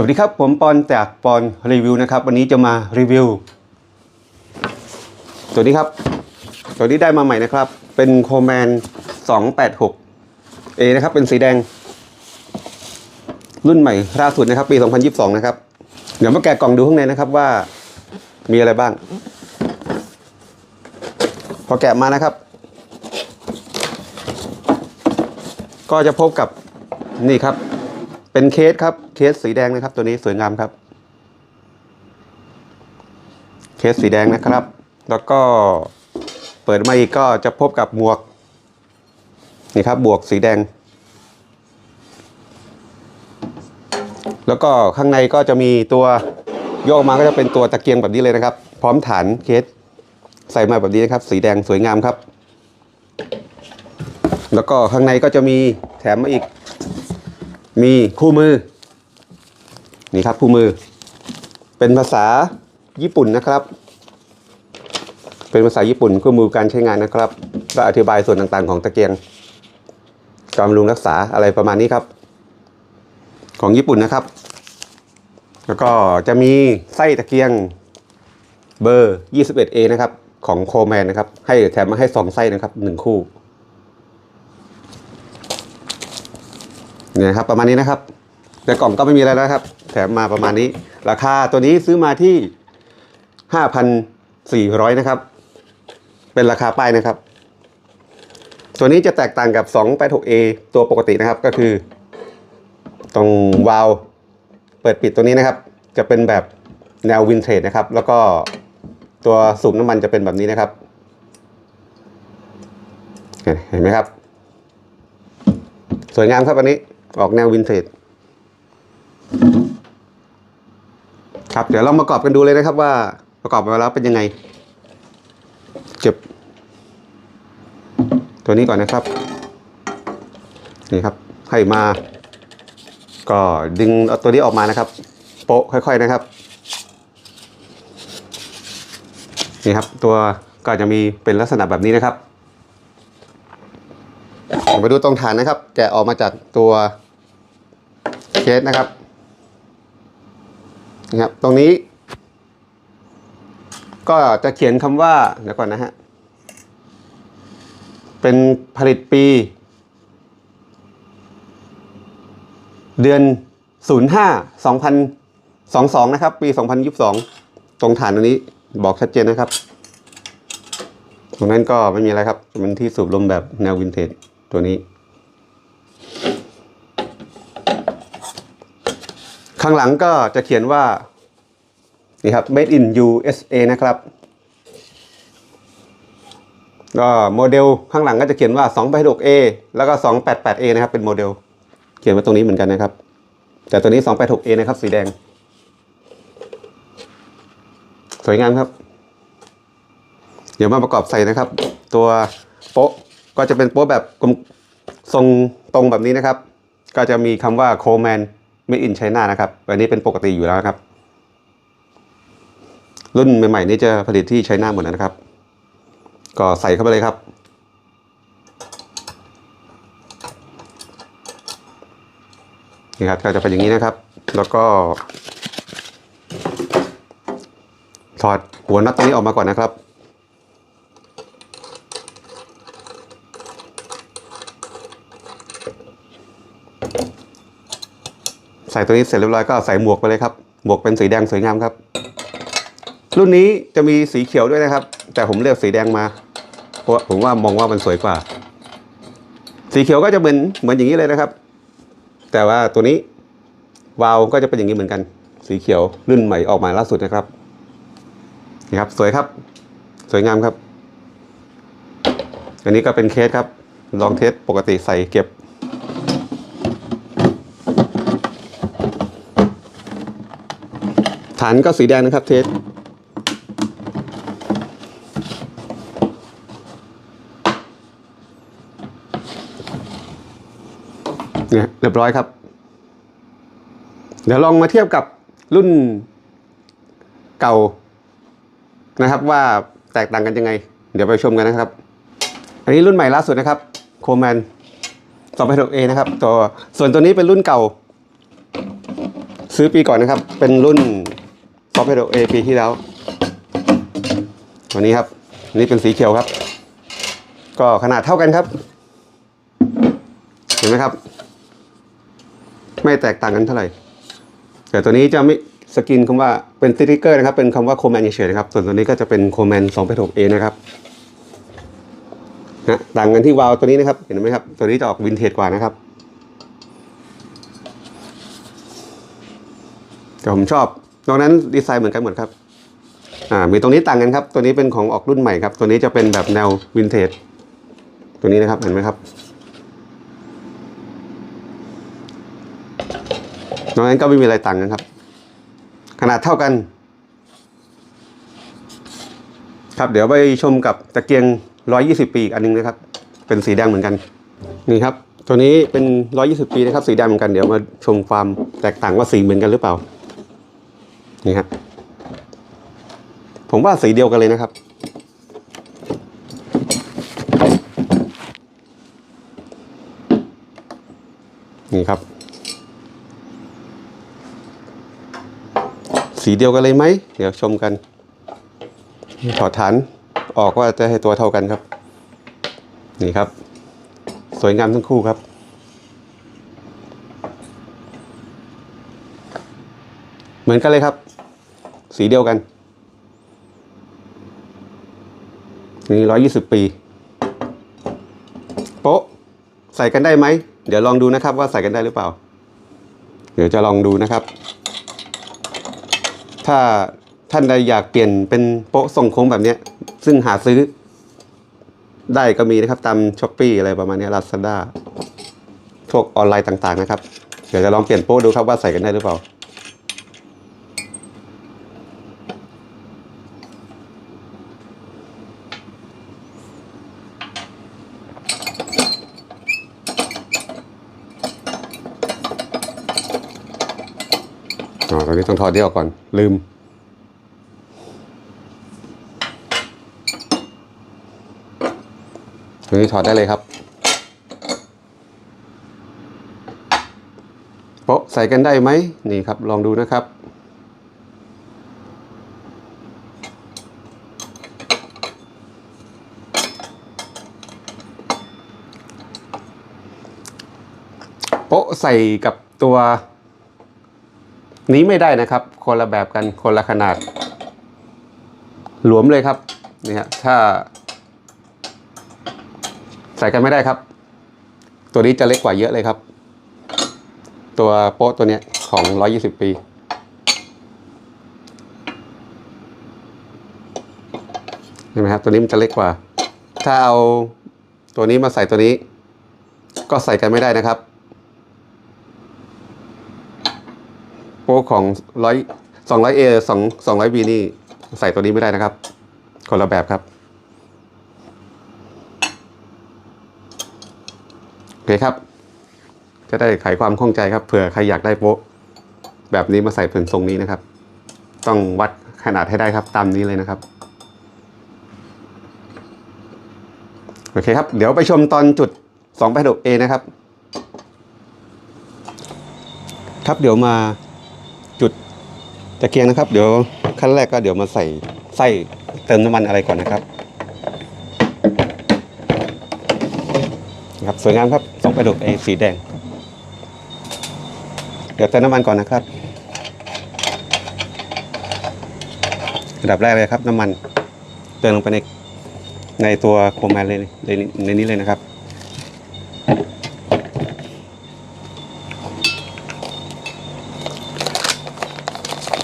สวัสดีครับ ผมปอนจากปอนรีวิวนะครับ วันนี้จะมารีวิว ตัวนี้ครับ ตัวนี้ได้มาใหม่นะครับ เป็นโคแมน 286A นะครับ เป็นสีแดง รุ่นใหม่ล่าสุดนะครับ ปี 2022 นะครับ เดี๋ยวมาแกะกล่องดูข้างในนะครับว่ามีอะไรบ้าง พอแกะมานะครับ ก็จะพบกับนี่ครับ เป็นเคสครับ เคสสีแดงนะครับ ตัวนี้สวยงามครับ เคสสีแดงนะครับ แล้วก็เปิดมาอีกก็จะพบกับหมวก นี่ครับบวกสีแดง แล้วก็ข้างในก็จะมีตัวโยกมาก็จะเป็นตัวตะเกียงแบบนี้เลยนะครับ พร้อมฐานเคสใส่มาแบบนี้นะครับ สีแดงสวยงามครับ แล้วก็ข้างในก็จะมีแถมมาอีก มีคู่มือ นี่ครับคู่มือ เป็นภาษาญี่ปุ่นนะครับ เป็นภาษาญี่ปุ่นคู่มือการใช้งานนะครับก็อธิบายส่วนต่างๆของตะเกียงการบำรุงรักษาอะไรประมาณนี้ครับ ของญี่ปุ่นนะครับ แล้วก็จะมีไส้ตะเกียงเบอร์ 21A นะครับ ของโคแมนนะครับ ให้แถมมาให้สองไส้นะครับหนึ่งคู่เนี่ยครับประมาณนี้นะครับ แต่กล่องก็ไม่มีอะไรแล้วครับ แถมมาประมาณนี้ ราคาตัวนี้ซื้อมาที่ห้าพันสี่ร้อยนะครับ เป็นราคาป้ายนะครับ ตัวนี้จะแตกต่างกับ 286A ตัวปกตินะครับก็คือตรงวาล์วเปิดปิดตัวนี้นะครับ จะเป็นแบบแนววินเทจนะครับ แล้วก็ตัวสูบน้ำมันจะเป็นแบบนี้นะครับ เห็นไหมครับ สวยงามครับอันนี้ออกแนววินเทจ ครับเดี๋ยวเราประกอบกันดูเลยนะครับว่าประกอบมาแล้วเป็นยังไง เก็บ ตัวนี้ก่อนนะครับ นี่ครับให้มา ก็ดึงเอาตัวนี้ออกมานะครับ โปะค่อย ๆนะครับ นี่ครับ ตัวก็จะมีเป็นลักษณะแบบนี้นะครับมาดูตรงฐานนะครับ แกะออกมาจากตัวเคสนะครับ นะครับ ตรงนี้ ก็จะเขียนคำว่าเดี๋ยวก่อนนะฮะ เป็นผลิตปี เดือน 05 2022 นะครับ ปี 2022 ตรงฐานตรงนี้บอกชัดเจนนะครับ ตรงนั้นก็ไม่มีอะไรครับ เป็นที่สูบลมแบบแนววินเทจตัวนี้ ข้างหลังก็จะเขียนว่า นี่ครับ made in USA นะครับ ก็โมเดลข้างหลังก็จะเขียนว่า 286A แล้วก็ 288A นะครับ เป็นโมเดล เขียนไว้ตรงนี้เหมือนกันนะครับ แต่ตัวนี้ 286A นะครับ สีแดง สวยงามครับ เดี๋ยวมาประกอบใส่นะครับ ตัวโป๊ะก็จะเป็นโป๊ะแบบทรงตรงแบบนี้นะครับ ก็จะมีคำว่าโคแมน made in China นะครับ อันนี้เป็นปกติอยู่แล้วครับ รุ่นใหม่ๆนี้จะผลิตที่ไชน่าหมดนะครับ ก็ใส่เข้าไปเลยครับ นี่ครับก็จะเป็นอย่างนี้นะครับ แล้วก็ถอดหัวน็อตตรงนี้ออกมาก่อนนะครับ ส่ตัวนี้เสร็จเรียบร้อยก็ใส่หมวกไปเลยครับ หมวกเป็นสีแดงสวยงามครับ รุ่นนี้จะมีสีเขียวด้วยนะครับ แต่ผมเลือกสีแดงมา เพราะผมว่ามองว่ามันสวยกว่า สีเขียวก็จะเหมือนเหมือนอย่างนี้เลยนะครับ แต่ว่าตัวนี้วาล์วก็จะเป็นอย่างนี้เหมือนกัน สีเขียวรุ่นใหม่ออกมาล่าสุดนะครับนี่ครับ สวยครับ สวยงามครับ อันนี้ก็เป็นเคสครับ ลองเทสปกติใส่เก็บ ฐานก็สีแดงนะครับเทสเนี่ยเรียบร้อยครับ เดี๋ยวลองมาเทียบกับรุ่นเก่านะครับ ว่าแตกต่างกันยังไง เดี๋ยวไปชมกันนะครับ อันนี้รุ่นใหม่ล่าสุดนะครับโคแมน 286A นะครับตัวส่วนตัวนี้เป็นรุ่นเก่า ซื้อปีก่อนนะครับ เป็นรุ่น s o f t w a r e A ปีที่แล้วตัวนี้ครับนี่เป็นสีเขียวครับ ก็ขนาดเท่ากันครับ เห็นไหมครับ ไม่แตกต่างกันเท่าไหร่แต่ตัวนี้จะไม่สกินคำว่าเป็นสติกเกอร์นะครับ เป็นคำว่าโคแมนเฉยๆนะครับ ส่วนตัวนี้ก็จะเป็นโคแมน2 6 A นะครับนะต่างกันที่วาล์วตัวนี้นะครับ เห็นไหมครับ ตัวนี้จะออกวินเทจกว่านะครับแต่ผมชอบ ตรงนั้นดีไซน์เหมือนกันหมดครับอ่ามีตรงนี้ต่างกันครับ ตัวนี้เป็นของออกรุ่นใหม่ครับ ตัวนี้จะเป็นแบบแนววินเทจตัวนี้นะครับเห็นไหมครับนอกนั้นก็ไม่มีอะไรต่างกันครับ ขนาดเท่ากัน ครับเดี๋ยวไปชมกับตะเกียง 120 ปีอีกอันหนึงนะครับ เป็นสีแดงเหมือนกันนี่ครับ ตัวนี้เป็น 120 ปีนะครับ สีแดงเหมือนกันเดี๋ยวมาชมความแตกต่างว่าสีเหมือนกันหรือเปล่า นี่ครับผมว่าสีเดียวกันเลยนะครับ นี่ครับ สีเดียวกันเลยไหม เดี๋ยวชมกัน ถอดฐานออกว่าจะให้ตัวเท่ากันครับ นี่ครับ สวยงามทั้งคู่ครับ เหมือนกันเลยครับ สีเดียวกันนี่ร้อยยี่สิบปี โป๊ะ ใส่กันได้ไหม เดี๋ยวลองดูนะครับว่าใส่กันได้หรือเปล่า เดี๋ยวจะลองดูนะครับ ถ้าท่านใดอยากเปลี่ยนเป็นโป๊ะทรงโค้งแบบนี้ ซึ่งหาซื้อ ได้ก็มีนะครับ ตามช้อปปีอะไรประมาณนี้ลาซาด้าพวกออนไลน์ต่างๆนะครับ เดี๋ยวจะลองเปลี่ยนโป๊ะดูครับว่าใส่กันได้หรือเปล่า อ๋อตอนนี้ต้อง ถอดที่ออกก่อน ลืม ตัวนี้ถอดได้เลยครับโปะใส่กันได้ไหมนี่ครับ ลองดูนะครับโปะใส่กับตัว นี้ไม่ได้นะครับ คนละแบบกันคนละขนาด หลวมเลยครับนี่ฮะถ้า ใส่กันไม่ได้ครับ ตัวนี้จะเล็กกว่าเยอะเลยครับ ตัวโป๊ะตัวเนี้ยของ 120 ปีเห็นไหมครับตัวนี้มันจะเล็กกว่า ถ้าเอาตัวนี้มาใส่ตัวนี้ ก็ใส่กันไม่ได้นะครับ โป๊ะ ของร้อยสองร้อยเอสองสองร้อยบีนี่ใส่ตัวนี้ไม่ได้นะครับ คนละแบบครับ โอเคครับ จะได้ไขความข้องใจครับเผื่อใครอยากได้โป๊ะแบบนี้มาใส่ผืนทรงนี้นะครับ ต้องวัดขนาดให้ได้ครับตามนี้เลยนะครับโอเคครับ เดี๋ยวไปชมตอนจุด2 8 6 A นะครับ ครับเดี๋ยวมา ตะเกียงนะครับ เดี๋ยวขั้นแรกก็เดี๋ยวมาใส่ไส้เติมน้ำมันอะไรก่อนนะครับครับสวยงามครับสองประดุกเอสีแดง เดี๋ยวเติมน้ำมันก่อนนะครับอันดับแรกเลยครับน้ำมันเติมลงไปในในตัวโคมแมนเลยในในนี้เลยนะครับ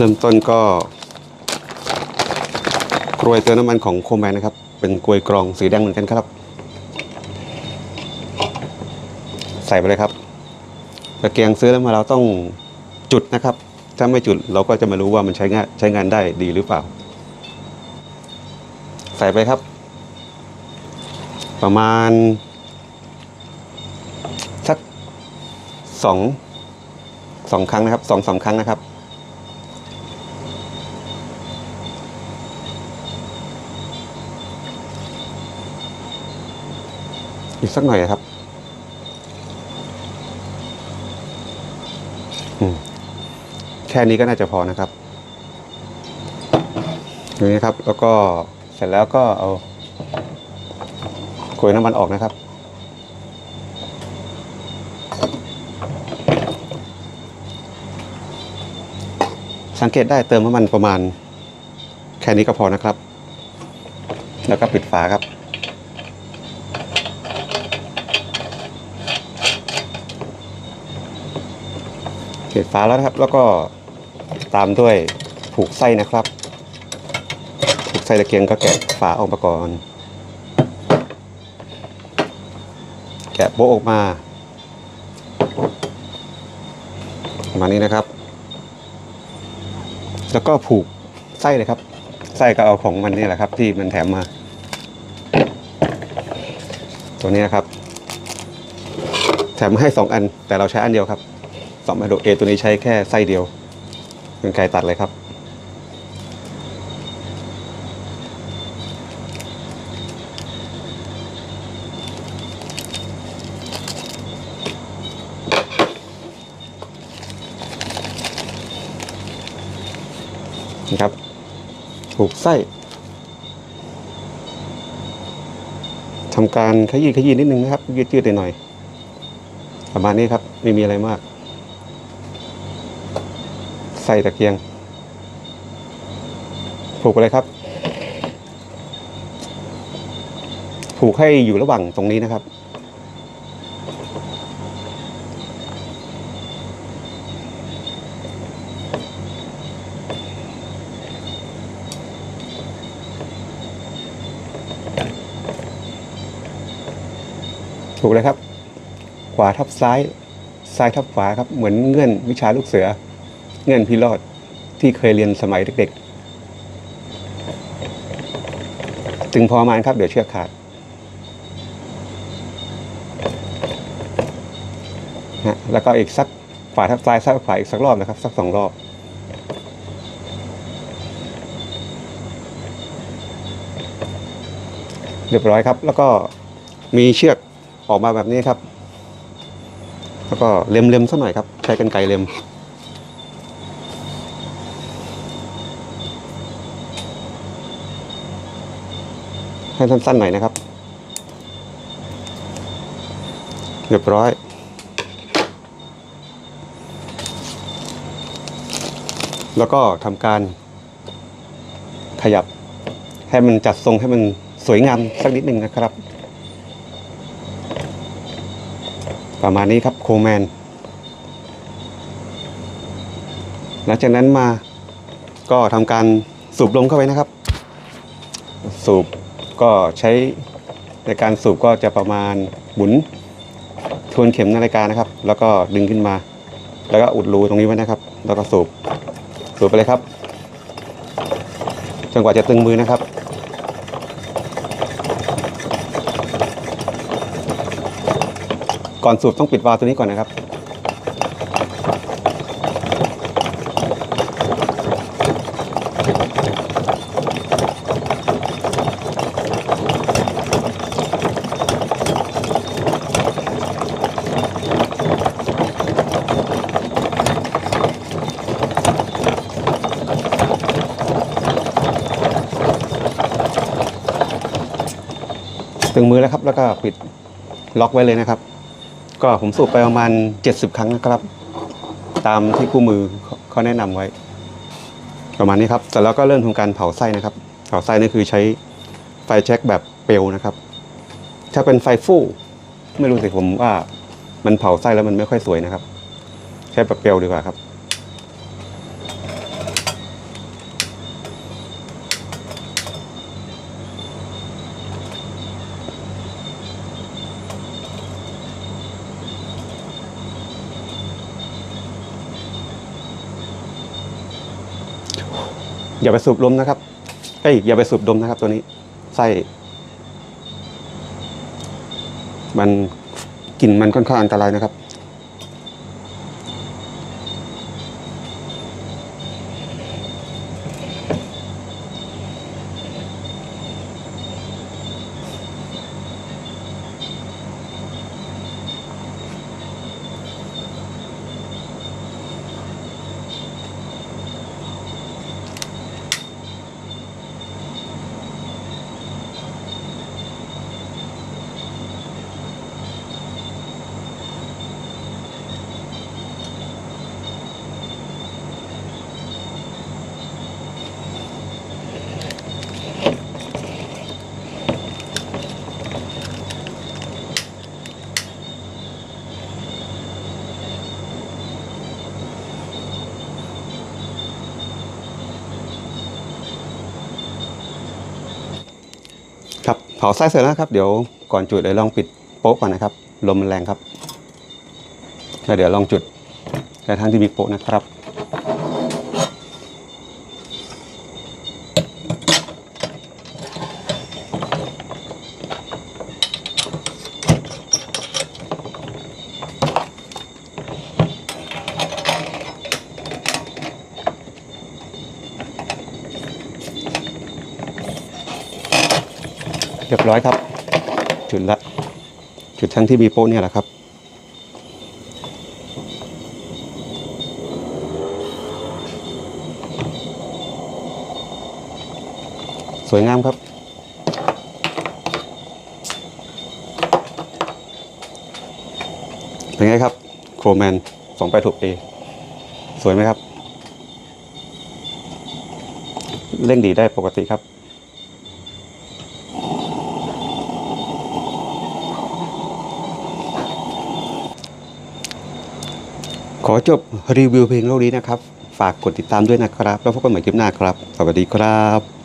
เริ่มต้นก็กรวยเติมน้ำมันของโคมแมนนะครับ เป็นกรวยกรองสีแดงเหมือนกันครับ ใส่ไปเลยครับตะเกียงซื้อแล้วมาเราต้องจุดนะครับ ถ้าไม่จุดเราก็จะไม่รู้ว่ามันใช้งานใช้งานได้ดีหรือเปล่า ใส่ไปครับ ประมาณ สักสองสองครั้งนะครับสองสามครั้งนะครับ อีกสักหน่อยครับอืมค่นี้ก็น่าจะพอนะครับอย่างนี้ครับ แล้วก็เสร็จแล้วก็เอากลวยน้ำมันออกนะครับ สังเกตได้เติมน้ำมันประมาณ แค่นี้ก็พอนะครับ แล้วก็ปิดฝาครับ ดฝาแล้วนะครับ แล้วก็ตามด้วยผูกไส้นะครับ ผูกไส้ตะเกียงก็แกะฝาออกมาก่อน แกะโป๊ะออกมาประมาณนี้นะครับ แล้วก็ผูกไส้เลยครับ ไส้ก็เอาของมันนี่แหละครับ ที่มันแถมมา ตัวนี้นะครับ แถมมาให้สองอันแต่เราใช้อันเดียวครับ สองมาโดเอตัวนี้ใช้แค่ไส้เดียวเป็นไกรตัดเลยครับ นะครับผูกไส้ทำการขยี้ขยี้นิดนึงนะครับยืดยืดหน่อยประมาณนี้ครับ ไม่มีอะไรมาก ใส่ตะเกียงผูกไปเลยครับ ผูกให้อยู่ระหว่างตรงนี้นะครับ ถูกเลยครับ ขวาทับซ้าย ซ้ายทับขวาครับ เหมือนเงื่อนวิชาลูกเสือ เงื่อนพิรอดที่เคยเรียนสมัยเด็กๆถึงพอมาครับเดี๋ยวเชือกขาดฮะแล้วก็อีกสักขวาทับซ้ายซ้ายทับขวาอีกสักรอบนะครับ สักสองรอบเรียบร้อยครับ แล้วก็มีเชือกออกมาแบบนี้ครับ แล้วก็เล็มๆสักหน่อยครับ ใช้กันไกรเล็ม ให้สั้นๆหน่อยนะครับ เรียบร้อย แล้วก็ทำการขยับให้มันจัดทรงให้มันสวยงามสักนิดหนึ่งนะครับ ประมาณนี้ครับโคแมน หลังจากนั้นมาก็ทำการสูบลมเข้าไปนะครับ สูบ ก็ใช้ในการสูบก็จะประมาณหมุนทวนเข็มนาฬิกานะครับ แล้วก็ดึงขึ้นมา แล้วก็อุดรูตรงนี้ไว้นะครับ แล้วก็สูบสูบไปเลยครับจนกว่าจะตึงมือนะครับก่อนสูบต้องปิดวาล์วตัวนี้ก่อนนะครับ อแล้วครับ แล้วก็ปิดล็อกไว้เลยนะครับ ก็ผมสูบไปประมาณ 70 ครั้งนะครับ ตามที่คู่มือเขาแนะนำไว้ ประมาณนี้ครับเสร็จแล้วก็เริ่มทำการเผาไส้นะครับ เผาไส้นี่คือใช้ไฟแช็กแบบเปลวนะครับ ถ้าเป็นไฟฟู่ไม่รู้สิผมว่า มันเผาไส้แล้วมันไม่ค่อยสวยนะครับ ใช้แบบเปลวดีกว่าครับ อย่าไปสูบลมนะครับเอ้ยอย่าไปสูบดมนะครับ ตัวนี้ไส้มันกลิ่นมันค่อนข้างอันตรายนะครับ เผาไส้เสร็จแล้วครับเดี๋ยวก่อนจุดเดี๋ยวลองปิดโป๊ะก่อนนะครับ ลมมันแรงครับแล้วเดี๋ยวลองจุดแต่ทางที่มีโป๊ะนะครับ ร้อยครับ จุดละ จุดทั้งที่มีโป๊ะเนี่ยแหละครับ สวยงามครับเป็นไงครับ โครแมนสองไปถูกเอสวยไหมครับ เร่งดีได้ปกติครับ ขอจบรีวิวเพลงเท่านี้นะครับ ฝากกดติดตามด้วยนะครับ แล้วพบกันใหม่คลิปหน้าครับ สวัสดีครับ